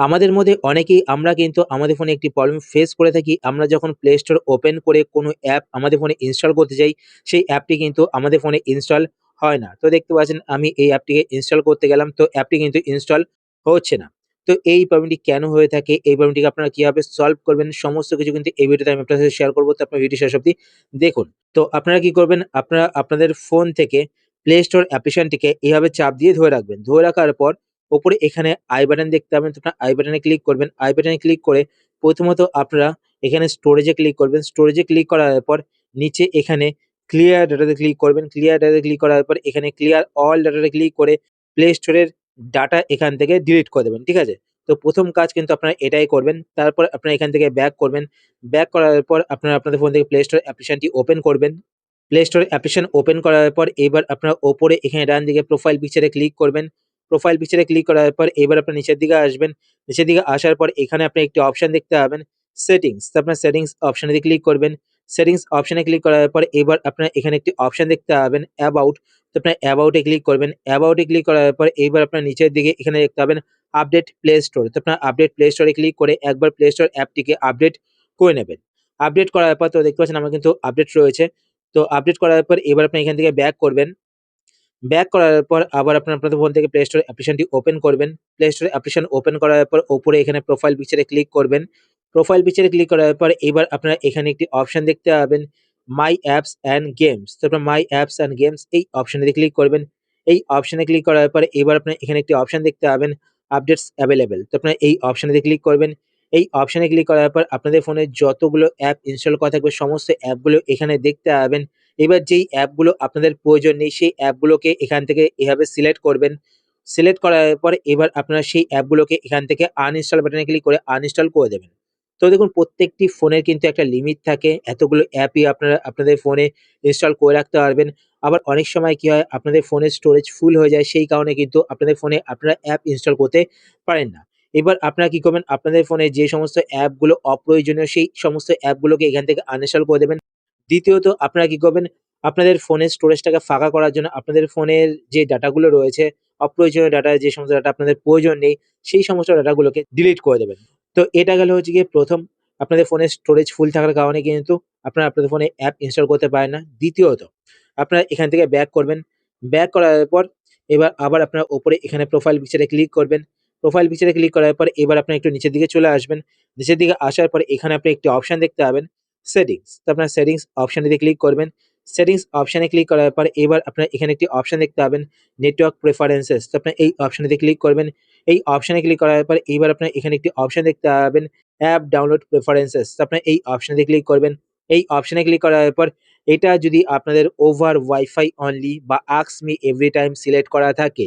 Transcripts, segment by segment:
আমাদের মধ্যে অনেকেই আমরা কিন্তু আমাদের ফোনে একটি প্রবলেম ফেস করে থাকি। আমরা যখন প্লে স্টোর ওপেন করে কোনো অ্যাপ আমাদের ফোনে ইনস্টল করতে যাই, সেই অ্যাপটি কিন্তু আমাদের ফোনে ইনস্টল হয় না। তো দেখতে পাচ্ছেন আমি এই অ্যাপটিকে ইনস্টল করতে গেলাম তো অ্যাপটি কিন্তু ইনস্টল হচ্ছে না। তো এই প্রবলেমটি কেন হয়ে থাকে? এই প্রবলেমটিকে আপনারা কীভাবে সলভ করবেন? সমস্ত কিছু কিন্তু এই ভিডিওতে আমি আপনার সাথে শেয়ার করব তো আপনারা ভিডিও শেষ অব্দি দেখুন। তো আপনারা কি করবেন? আপনারা আপনাদের ফোন থেকে প্লে স্টোর অ্যাপ্লিকেশনটিকে এভাবে চাপ দিয়ে ধরে রাখবেন। ধরে রাখার পর ওপরে এখানে আই বাটন দেখতে পাবেন তো আপনার আই বাটনে ক্লিক করবেন। আই বাটনে ক্লিক করে প্রথমত আপনারা এখানে স্টোরেজে ক্লিক করবেন। স্টোরেজে ক্লিক করার পর নিচে এখানে ক্লিয়ার ডাটাতে ক্লিক করবেন। ক্লিয়ার ডাটাতে ক্লিক করার পর এখানে ক্লিয়ার অল ডাটাতে ক্লিক করে প্লে স্টোরের ডাটা এখান থেকে ডিলিট করে দেবেন। ঠিক আছে? তো প্রথম কাজ কিন্তু আপনারা এটাই করবেন। তারপর আপনারা এখান থেকে ব্যাক করবেন। ব্যাক করার পর আপনারা আপনাদের ফোন থেকে প্লে স্টোর অ্যাপ্লিকেশনটি ওপেন করবেন। প্লে স্টোর অ্যাপ্লিকেশন ওপেন করার পর এবার আপনারা ওপরে এখানে ডান দিকে প্রোফাইল পিকচারে ক্লিক করবেন। প্রোফাইল পিকচারে ক্লিক করার পর এবার আপনারা নিচের দিকে আসবেন। নিচের দিকে আসার পর এখানে আপনি একটি অপশন দেখতে পাবেন সেটিংস। আপনার সেটিংস অপশনেতে ক্লিক করবেন। সেটিংস অপশনে ক্লিক করার পর এবার আপনার এখানে একটি অপশন দেখতে পাবেন অ্যাবাউট। তো আপনার অ্যাবাউট ক্লিক করবেন। অ্যাবাউট ক্লিক করার পর এইবার আপনার নিচের দিকে এখানে দেখতে পাবেন আপডেট প্লে স্টোর। তো আপনার আপডেট প্লে স্টোরে ক্লিক করে একবার প্লে স্টোর অ্যাপটিকে আপডেট করে নেবেন। আপডেট করার পর তো দেখতে পাচ্ছেন আমার কিন্তু আপডেট রয়েছে। তো আপডেট করার পর এবার আপনি এখান থেকে ব্যাক করবেন। ব্যাক করার পর আবার আপনার আপনাদের ফোন থেকে প্লে স্টোর অ্যাপ্লিকেশনটি ওপেন করবেন। প্লে স্টোর অ্যাপ্লিকেশন ওপেন করার পর ওপরে এখানে প্রোফাইল পিকচারে ক্লিক করবেন। প্রোফাইল পিকচারে ক্লিক করার পর এবার আপনারা এখানে একটি অপশন দেখতে পাবেন মাই অ্যাপস অ্যান্ড গেমস। তারপর মাই অ্যাপস অ্যান্ড গেমস এই অপশনেতে ক্লিক করবেন। এই অপশনে ক্লিক করার পর এবার আপনার এখানে একটি অপশন দেখতে পাবেন আপডেটস অ্যাভেলেবেল তো আপনারা এই অপশনেতে ক্লিক করবেন। এই অপশনে ক্লিক করার পর আপনাদের ফোনে যতগুলো অ্যাপ ইনস্টল করা থাকবে, সমস্ত অ্যাপগুলো এখানে দেখতে পাবেন। এবার যেই অ্যাপগুলো আপনাদের প্রয়োজন নেই, সেই অ্যাপগুলোকে এখান থেকে এভাবে সিলেক্ট করবেন। সিলেক্ট করার পর এবার আপনারা সেই অ্যাপগুলোকে এখান থেকে আনইনস্টল বাটনে ক্লিক করে আনইনস্টল করে দেবেন। তো দেখুন, প্রত্যেকটি ফোনের কিন্তু একটা লিমিট থাকে। এতগুলো অ্যাপই আপনারা আপনাদের ফোনে ইনস্টল করে রাখতে পারবেন। আবার অনেক সময় কি হয়, আপনাদের ফোনের স্টোরেজ ফুল হয়ে যায় সেই কারণে কিন্তু আপনাদের ফোনে আপনারা অ্যাপ ইনস্টল করতে পারেন না। এবার আপনারা কি করবেন? আপনাদের ফোনে যে সমস্ত অ্যাপগুলো অপ্রয়োজনীয়, সেই সমস্ত অ্যাপগুলোকে এখান থেকে আনইনস্টল করে দেবেন। দ্বিতীয়ত, আপনারা কি করবেন? আপনাদের ফোনের স্টোরেজটাকে ফাঁকা করার জন্য আপনাদের ফোনের যে ডাটাগুলো রয়েছে, অপ্রয়োজনীয় ডাটা যে সমস্ত ডাটা আপনাদের প্রয়োজন নেই, সেই সমস্ত ডাটাগুলোকে ডিলিট করে দেবেন। তো এটা গেল হচ্ছে গিয়ে প্রথম, আপনাদের ফোনের স্টোরেজ ফুল থাকার কারণে কিন্তু আপনারা আপনাদের ফোনে অ্যাপ ইনস্টল করতে পারেন না। দ্বিতীয়ত, আপনারা এখান থেকে ব্যাক করবেন। ব্যাক করার পর, এবার আবার আপনার ওপরে এখানে প্রোফাইল পিকচারে ক্লিক করবেন। প্রোফাইল পিকচারে ক্লিক করার পর, এবার আপনারা একটু নিচের দিকে চলে আসবেন। নিচের দিকে আসার পর এখানে আপনি একটি অপশন দেখতে পাবেন সেটিংস। তো আপনার সেটিংস অপশনটিতে ক্লিক করবেন। সেটিংস অপশনে ক্লিক করার পর এবার আপনার এখানে একটি অপশন দেখতে পাবেন নেটওয়ার্ক প্রেফারেন্সেস। তো আপনার এই অপশনটিতে ক্লিক করবেন। এই অপশনে ক্লিক করার পর এইবার আপনার এখানে একটি অপশন দেখতে পাবেন অ্যাপ ডাউনলোড প্রেফারেন্সেস। তো আপনারা এই অপশনেতে ক্লিক করবেন। এই অপশনে ক্লিক করার পর এটা যদি আপনাদের ওভার ওয়াইফাই অনলি বা আক্স মি এভরি টাইম সিলেক্ট করা থাকে,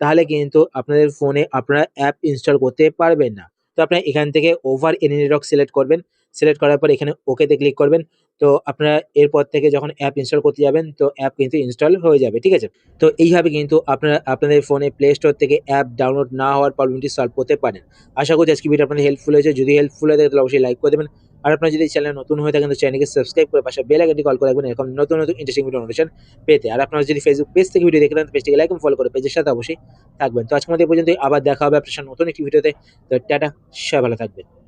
তাহলে কিন্তু আপনাদের ফোনে আপনারা অ্যাপ ইনস্টল করতে পারবেন না। তো আপনারা এখান থেকে ওভার এনি নেটওয়ার্ক সিলেক্ট করবেন। সিলেক্ট করার পর এখানে ওকেতে ক্লিক করবেন। তো আপনারা এরপর থেকে যখন অ্যাপ ইনস্টল করতে যাবেন তো অ্যাপ কিন্তু ইনস্টল হয়ে যাবে। ঠিক আছে? তো এইভাবে কিন্তু আপনারা আপনাদের ফোনে প্লে স্টোর থেকে অ্যাপ ডাউনলোড না হওয়ার প্রবলেমটি সলভ করতে পারেন। আশা করছি আজকের ভিডিও আপনাদের হেল্পফুল হয়েছে। যদি হেল্পফুল হয়ে থাকে তাহলে অবশ্যই লাইক করে দেবেন। আর আপনারা যদি চ্যানেল নতুন হয়ে থাকেন তো চ্যানেলকে সাবস্ক্রাইব করে পাশে বেল আইকনটি কল করে রাখবেন এরকম নতুন, নতুন ইন্টারেস্টিং ভিডিও নোটিফিকেশন পেতে। আর আপনারা যদি ফেসবুক পেজ থেকে ভিডিও দেখে থাকেন পেজটিকে লাইক এবং ফলো করে পেজের সাথে অবশ্যই থাকবেন। তো আজকের মতো এই পর্যন্তই আবার দেখা হবে আপনার নতুন একটি ভিডিওতে। তো টাটা, সবাই ভালো থাকবেন।